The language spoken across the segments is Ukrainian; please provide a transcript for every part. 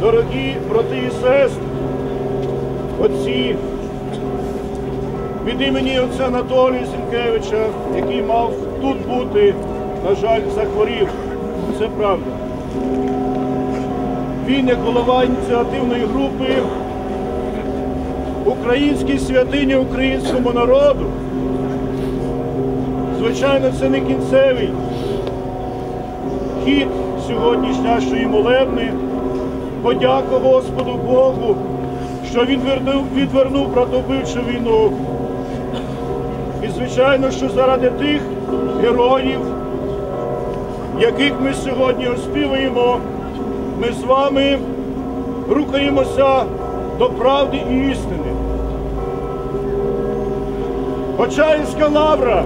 Дорогі брати і сестри, отці, від імені отця Анатолія Сінкевича, який мав тут бути, на жаль, захворів. Це правда. Він, як голова ініціативної групи Українській святині українському народу, звичайно, це не кінцевий хід сьогоднішньої молебни. Подяка Господу Богу, що він вернув, відвернув братовбивчу війну. І, звичайно, що заради тих героїв, яких ми сьогодні оспівуємо, ми з вами рухаємося до правди і істини. Почаївська лавра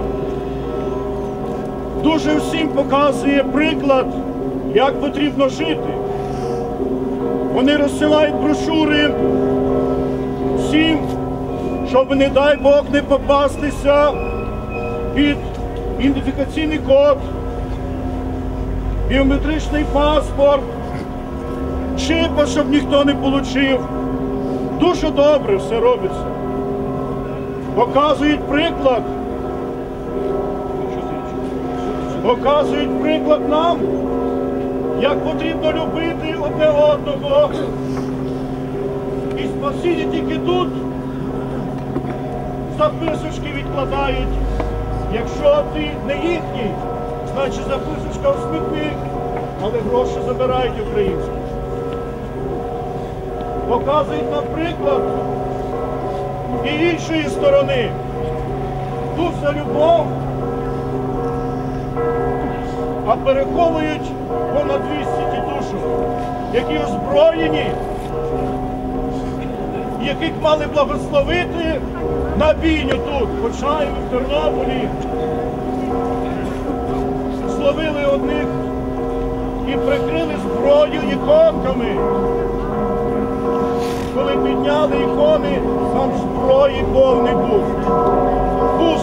дуже всім показує приклад, як потрібно жити. Вони розсилають брошури всім, щоб, не дай Бог, не попастися під ідентифікаційний код, біометричний паспорт, чипа, щоб ніхто не отримав. Дуже добре все робиться. Показують приклад. Показують приклад нам, як потрібно любити одне одного. І спасіння тільки тут записочки відкладають. Якщо ти не їхній, значить записочка в смітник, але гроші забирають українські. Показують нам приклад і іншої сторони. Тут за любов, а переховують понад 200 тітушок, які озброєні, яких мали благословити на бійню тут, хоча і в Тернополі. Зловили одних і прикрили зброю іконками. Коли підняли ікони, там зброї повний був. Пус.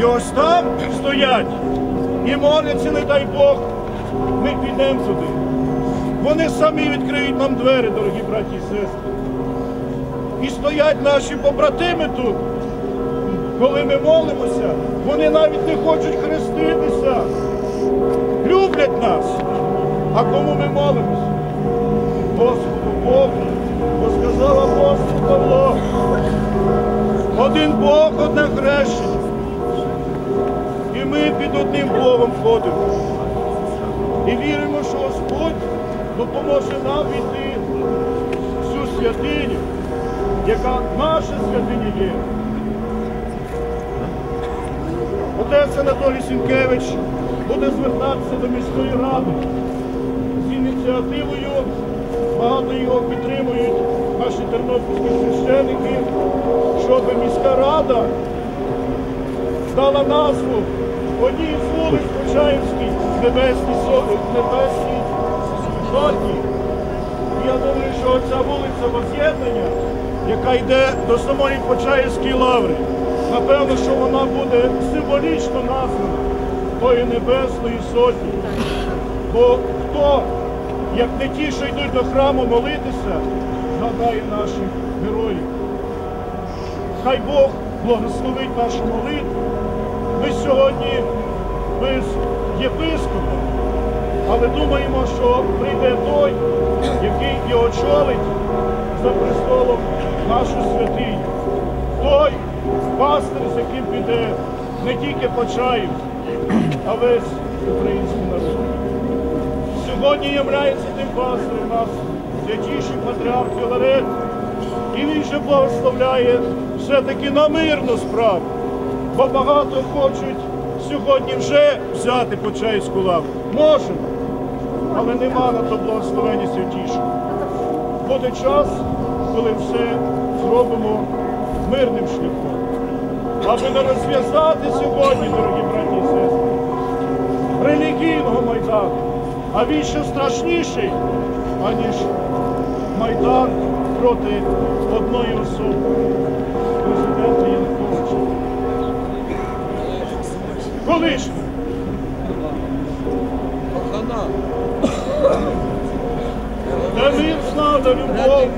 І ось там стоять і моляться, не дай Бог, ми підемо туди. Вони самі відкриють нам двері, дорогі браті і сестри. І стоять наші побратими тут. Коли ми молимося, вони навіть не хочуть хреститися. Люблять нас. А кому ми молимося? Господу Богу, бо сказав апостол Павло. Один Бог, одне хрещення. І ми під одним Богом ходимо. І віримо, що Господь допоможе нам війти в цю святиню, яка наша святиня є. Отець Анатолій Сінкевич буде звертатися до міської ради з ініціативою. Багато його підтримують наші тернопільські священики, щоб міська рада дала назву одній з вулиць Почаївській Небесній Небесній Сотні. Я думаю, що ця вулиця Воз'єднання, яка йде до самої Почаївської лаври, напевно, що вона буде символічно названа тої Небесної Сотні. Бо хто, як не ті, що йдуть до храму молитися, згадає наших героїв. Хай Бог благословить нашу молитву. Ми сьогодні без єпископа, але думаємо, що прийде той, який і очолить за престолом нашу святиню. Той пастир, з яким піде не тільки Почаїв, а весь український народ. Сьогодні являється тим пастирем нас святіший патріарх Філарет, і він же благословляє все-таки на мирну справу. Бо багато хочуть сьогодні вже взяти Почаївську лаву. Можемо, але нема на то благословення святішого. Буде час, коли все зробимо мирним шляхом. Аби не розв'язати сьогодні, дорогі браті і сестри, релігійного майдану, а він ще страшніший, аніж майдан проти одної особи, президента Януковича. Колишнього. Да знав, да любов,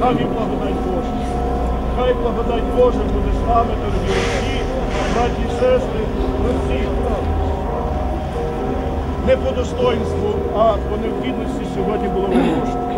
хай і благодать Божа. Хай благодать Божа буде з дорогі всі, браті і сестри, ми всі. Не по достоинству, а по необхідності сьогодні було вирішено.